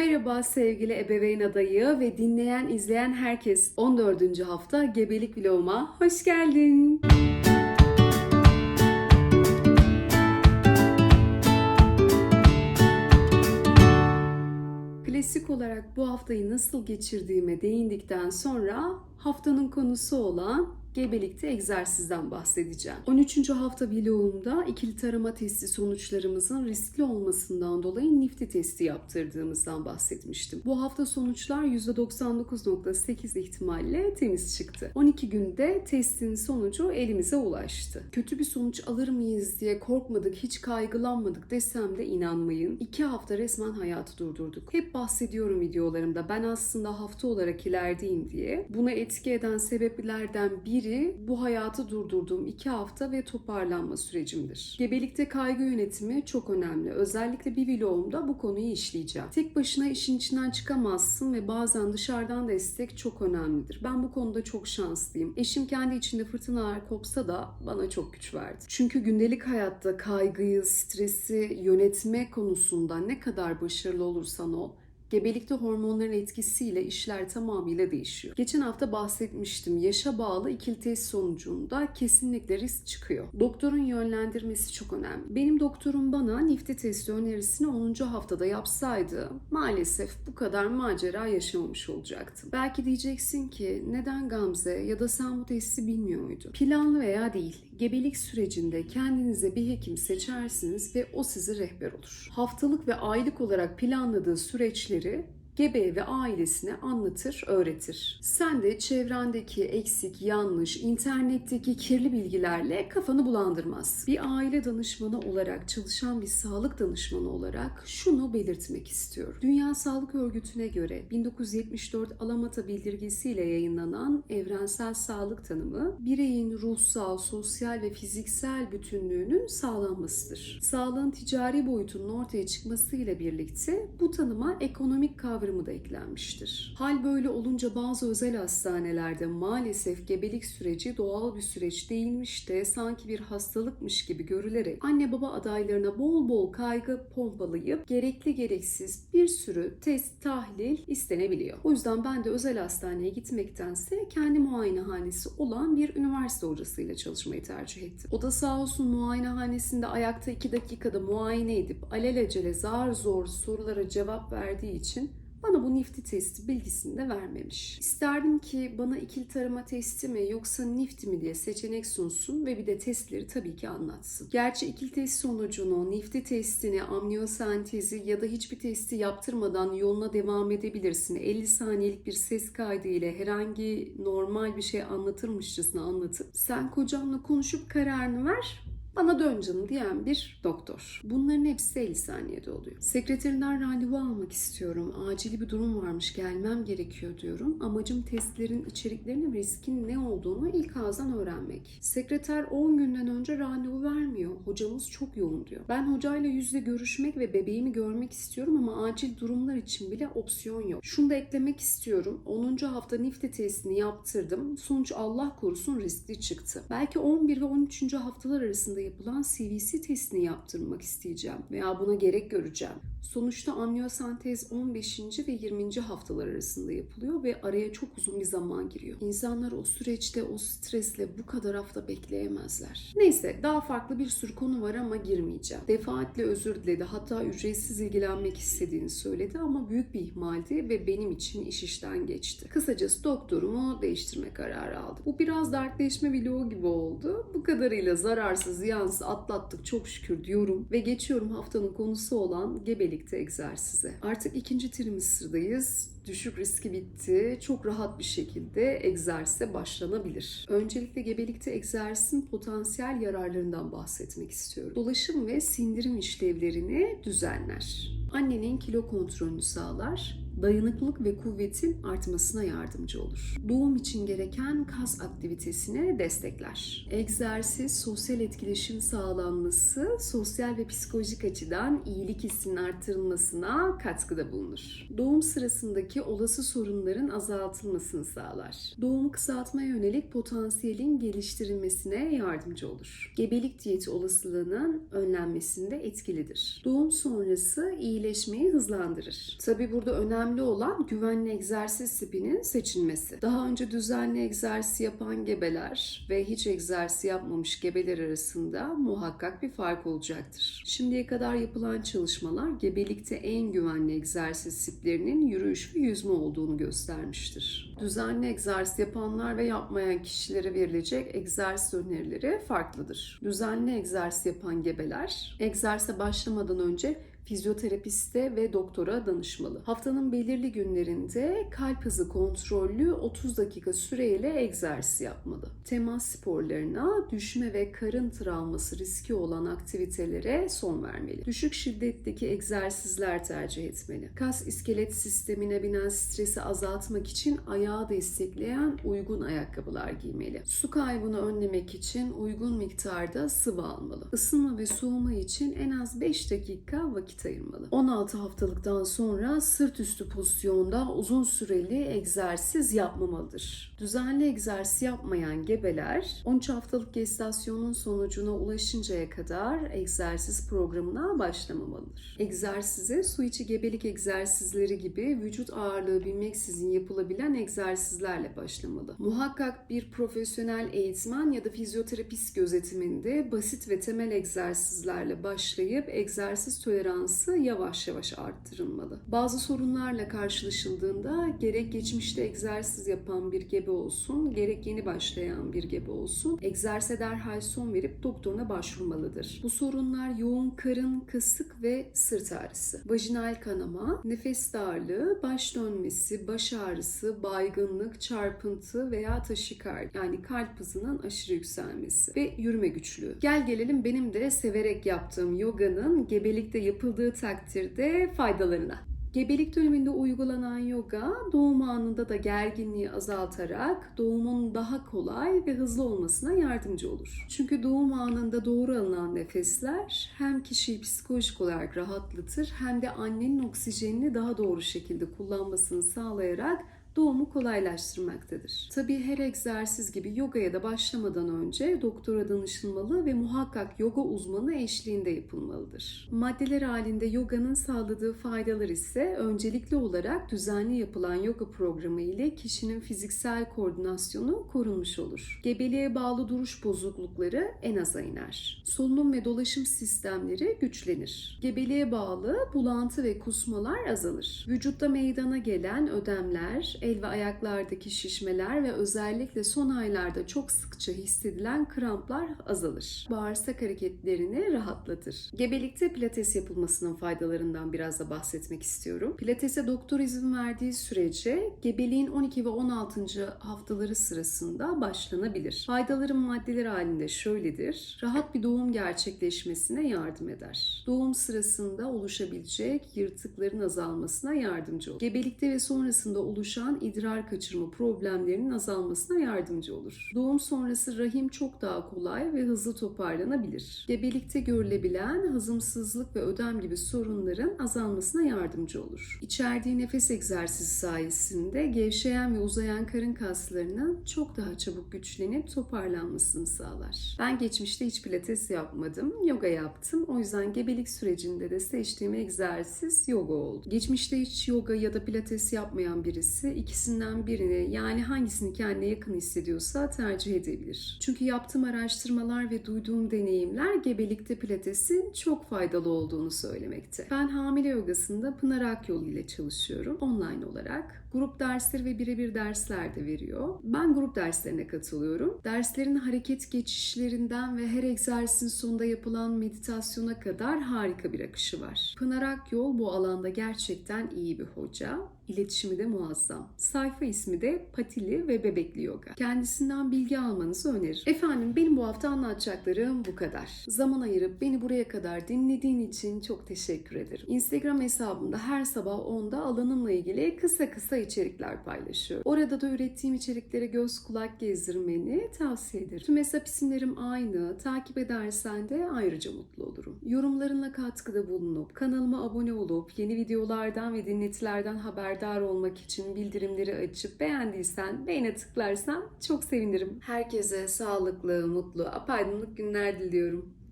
Merhaba sevgili ebeveyn adayı ve dinleyen izleyen herkes 14. hafta gebelik vloguma hoş geldin. Klasik olarak bu haftayı nasıl geçirdiğime değindikten sonra haftanın konusu olan gebelikte egzersizden bahsedeceğim. 13. hafta vlogumda ikili tarama testi sonuçlarımızın riskli olmasından dolayı nifty testi yaptırdığımızdan bahsetmiştim. Bu hafta sonuçlar %99.8 ihtimalle temiz çıktı. 12 günde testin sonucu elimize ulaştı. Kötü bir sonuç alır mıyız diye korkmadık, hiç kaygılanmadık desem de inanmayın. 2 hafta resmen hayatı durdurduk. Hep bahsediyorum videolarımda ben aslında hafta olarak ilerideyim diye. Buna etki eden sebeplerden biri bu hayatı durdurduğum 2 hafta ve toparlanma sürecimdir. Gebelikte kaygı yönetimi çok önemli. Özellikle bir vlogumda bu konuyu işleyeceğim. Tek başına işin içinden çıkamazsın ve bazen dışarıdan destek çok önemlidir. Ben bu konuda çok şanslıyım. Eşim kendi içinde fırtınalar kopsa da bana çok güç verdi. Çünkü gündelik hayatta kaygıyı, stresi yönetme konusunda ne kadar başarılı olursan ol, Gebelikte hormonların etkisiyle işler tamamıyla değişiyor. Geçen hafta bahsetmiştim. Yaşa bağlı ikili test sonucunda kesinlikle risk çıkıyor. Doktorun yönlendirmesi çok önemli. Benim doktorum bana nifty testi önerisini 10. haftada yapsaydı maalesef bu kadar macera yaşamamış olacaktım. Belki diyeceksin ki neden Gamze ya da sen bu testi bilmiyor muydun? Planlı veya değil. Gebelik sürecinde kendinize bir hekim seçersiniz ve o size rehber olur. Haftalık ve aylık olarak planladığı süreçleri işleri gebeye ve ailesine anlatır, öğretir. Sen de çevrendeki eksik, yanlış, internetteki kirli bilgilerle kafanı bulandırmaz. Bir aile danışmanı olarak, çalışan bir sağlık danışmanı olarak şunu belirtmek istiyorum. Dünya Sağlık Örgütü'ne göre 1974 Alamata bildirgesiyle yayınlanan evrensel sağlık tanımı bireyin ruhsal, sosyal ve fiziksel bütünlüğünün sağlanmasıdır. Sağlığın ticari boyutunun ortaya çıkmasıyla birlikte bu tanıma ekonomik kavramı da eklenmiştir. Hal böyle olunca bazı özel hastanelerde maalesef gebelik süreci doğal bir süreç değilmiş de sanki bir hastalıkmış gibi görülerek anne baba adaylarına bol bol kaygı pompalayıp gerekli gereksiz bir sürü test, tahlil istenebiliyor. O yüzden ben de özel hastaneye gitmektense kendi muayenehanesi olan bir üniversite hocasıyla çalışmayı tercih ettim. O da sağ olsun muayenehanesinde ayakta 2 dakikada muayene edip alelacele zar zor sorulara cevap verdiği için bana bu nifty testi bilgisini de vermemiş. İsterdim ki bana ikili tarama testi mi yoksa nifty mi diye seçenek sunsun ve bir de testleri tabii ki anlatsın. Gerçi ikili test sonucunu, nifty testini, amniyosentezi ya da hiçbir testi yaptırmadan yoluna devam edebilirsin. 50 saniyelik bir ses kaydı ile herhangi normal bir şey anlatırmışçasına anlatıp sen kocanla konuşup kararını ver bana dön canım diyen bir doktor. Bunların hepsi 50 saniyede oluyor. Sekreterinden randevu almak istiyorum. Acil bir durum varmış gelmem gerekiyor diyorum. Amacım testlerin içeriklerinin riskin ne olduğunu ilk ağızdan öğrenmek. Sekreter 10 günden önce randevu vermiyor. Hocamız çok yoğun diyor. Ben hocayla yüzle görüşmek ve bebeğimi görmek istiyorum ama acil durumlar için bile opsiyon yok. Şunu da eklemek istiyorum. 10. hafta nifty testini yaptırdım. Sonuç Allah korusun riskli çıktı. Belki 11 ve 13. haftalar arasında yapılan CVC testini yaptırmak isteyeceğim veya buna gerek göreceğim. Sonuçta amniyosentez 15. ve 20. haftalar arasında yapılıyor ve araya çok uzun bir zaman giriyor. İnsanlar o süreçte o stresle bu kadar hafta bekleyemezler. Neyse daha farklı bir sürü konu var ama girmeyeceğim. Defaatle özür diledi hatta ücretsiz ilgilenmek istediğini söyledi ama büyük bir ihmaldi ve benim için iş işten geçti. Kısacası doktorumu değiştirme kararı aldım. Bu biraz dertleşme vlogu gibi oldu. Bu kadarıyla zararsız, ziyansız atlattık çok şükür diyorum ve geçiyorum haftanın konusu olan gebelikte egzersize. Artık ikinci trimesterdayız. Düşük riski bitti. Çok rahat bir şekilde egzersize başlanabilir. Öncelikle gebelikte egzersizin potansiyel yararlarından bahsetmek istiyorum. Dolaşım ve sindirim işlevlerini düzenler. Annenin kilo kontrolünü sağlar, dayanıklılık ve kuvvetin artmasına yardımcı olur. Doğum için gereken kas aktivitesini destekler. Egzersiz, sosyal etkileşim sağlanması, sosyal ve psikolojik açıdan iyilik hissinin arttırılmasına katkıda bulunur. Doğum sırasındaki olası sorunların azaltılmasını sağlar. Doğumu kısaltmaya yönelik potansiyelin geliştirilmesine yardımcı olur. Gebelik diyeti olasılığının önlenmesinde etkilidir. Doğum sonrası iyileşmeyi hızlandırır. Tabi burada önemli olan güvenli egzersiz tipinin seçilmesi. Daha önce düzenli egzersiz yapan gebeler ve hiç egzersiz yapmamış gebeler arasında muhakkak bir fark olacaktır. Şimdiye kadar yapılan çalışmalar gebelikte en güvenli egzersiz tiplerinin yürüyüş ve yüzme olduğunu göstermiştir. Düzenli egzersiz yapanlar ve yapmayan kişilere verilecek egzersiz önerileri farklıdır. Düzenli egzersiz yapan gebeler egzersize başlamadan önce fizyoterapiste ve doktora danışmalı. Haftanın belirli günlerinde kalp hızı kontrollü 30 dakika süreyle egzersiz yapmalı. Temas sporlarına, düşme ve karın travması riski olan aktivitelere son vermeli. Düşük şiddetteki egzersizler tercih etmeli. Kas iskelet sistemine binen stresi azaltmak için ayağı destekleyen uygun ayakkabılar giymeli. Su kaybını önlemek için uygun miktarda sıvı almalı. Isınma ve soğuma için en az 5 dakika vakit ayırmalı. 16 haftalıktan sonra sırt üstü pozisyonda uzun süreli egzersiz yapmamalıdır. Düzenli egzersiz yapmayan gebeler 13 haftalık gestasyonun sonucuna ulaşıncaya kadar egzersiz programına başlamamalıdır. Egzersize su içi gebelik egzersizleri gibi vücut ağırlığı bilmeksizin yapılabilen egzersizlerle başlamalı. Muhakkak bir profesyonel eğitmen ya da fizyoterapist gözetiminde basit ve temel egzersizlerle başlayıp egzersiz toleransı yavaş yavaş arttırılmalı. Bazı sorunlarla karşılaşıldığında gerek geçmişte egzersiz yapan bir gebe olsun, gerek yeni başlayan bir gebe olsun, egzersize derhal son verip doktoruna başvurmalıdır. Bu sorunlar yoğun karın, kasık ve sırt ağrısı, vajinal kanama, nefes darlığı, baş dönmesi, baş ağrısı, baygınlık, çarpıntı veya taşikardi yani kalp hızının aşırı yükselmesi ve yürüme güçlüğü. Gel gelelim benim de severek yaptığım yoganın gebelikte yapıldığı takdirde faydalarına. Gebelik döneminde uygulanan yoga doğum anında da gerginliği azaltarak doğumun daha kolay ve hızlı olmasına yardımcı olur. Çünkü doğum anında doğru alınan nefesler hem kişiyi psikolojik olarak rahatlatır hem de annenin oksijenini daha doğru şekilde kullanmasını sağlayarak doğumu kolaylaştırmaktadır. Tabii her egzersiz gibi yogaya da başlamadan önce doktora danışılmalı ve muhakkak yoga uzmanı eşliğinde yapılmalıdır. Maddeler halinde yoganın sağladığı faydalar ise öncelikli olarak düzenli yapılan yoga programı ile kişinin fiziksel koordinasyonu korunmuş olur. Gebeliğe bağlı duruş bozuklukları en aza iner. Solunum ve dolaşım sistemleri güçlenir. Gebeliğe bağlı bulantı ve kusmalar azalır. Vücutta meydana gelen ödemler, el ve ayaklardaki şişmeler ve özellikle son aylarda çok sıkça hissedilen kramplar azalır. Bağırsak hareketlerini rahatlatır. Gebelikte pilates yapılmasının faydalarından biraz da bahsetmek istiyorum. Pilatese doktor izin verdiği sürece gebeliğin 12 ve 16. haftaları sırasında başlanabilir. Faydaları maddeler halinde şöyledir. Rahat bir doğum gerçekleşmesine yardım eder. Doğum sırasında oluşabilecek yırtıkların azalmasına yardımcı olur. Gebelikte ve sonrasında oluşan idrar kaçırma problemlerinin azalmasına yardımcı olur. Doğum sonrası rahim çok daha kolay ve hızlı toparlanabilir. Gebelikte görülebilen hazımsızlık ve ödem gibi sorunların azalmasına yardımcı olur. İçerdiği nefes egzersizi sayesinde gevşeyen ve uzayan karın kaslarının çok daha çabuk güçlenip toparlanmasını sağlar. Ben geçmişte hiç pilates yapmadım, yoga yaptım. O yüzden gebelik sürecinde de seçtiğim egzersiz yoga oldu. Geçmişte hiç yoga ya da pilates yapmayan birisi ikisinden birini yani hangisini kendine yakın hissediyorsa tercih edebilir. Çünkü yaptığım araştırmalar ve duyduğum deneyimler gebelikte pilatesin çok faydalı olduğunu söylemekte. Ben hamile yogasında Pınar Akyol ile çalışıyorum online olarak. Grup dersleri ve birebir dersler de veriyor. Ben grup derslerine katılıyorum. Derslerin hareket geçişlerinden ve her egzersizin sonunda yapılan meditasyona kadar harika bir akışı var. Pınar Akyol bu alanda gerçekten iyi bir hoca. İletişimi de muazzam. Sayfa ismi de Patili ve Bebekli Yoga. Kendisinden bilgi almanızı öneririm. Efendim benim bu hafta anlatacaklarım bu kadar. Zaman ayırıp beni buraya kadar dinlediğin için çok teşekkür ederim. Instagram hesabımda her sabah 10'da alanımla ilgili kısa kısa içerikler paylaşıyorum. Orada da ürettiğim içeriklere göz kulak gezdirmeni tavsiye ederim. Tüm hesap isimlerim aynı. Takip edersen de ayrıca mutlu olurum. Yorumlarınla katkıda bulunup kanalıma abone olup yeni videolardan ve dinletilerden haberdar olmak için bildirimleri açıp beğendiysen beğene tıklarsan çok sevinirim. Herkese sağlıklı, mutlu, apaydınlık günler diliyorum.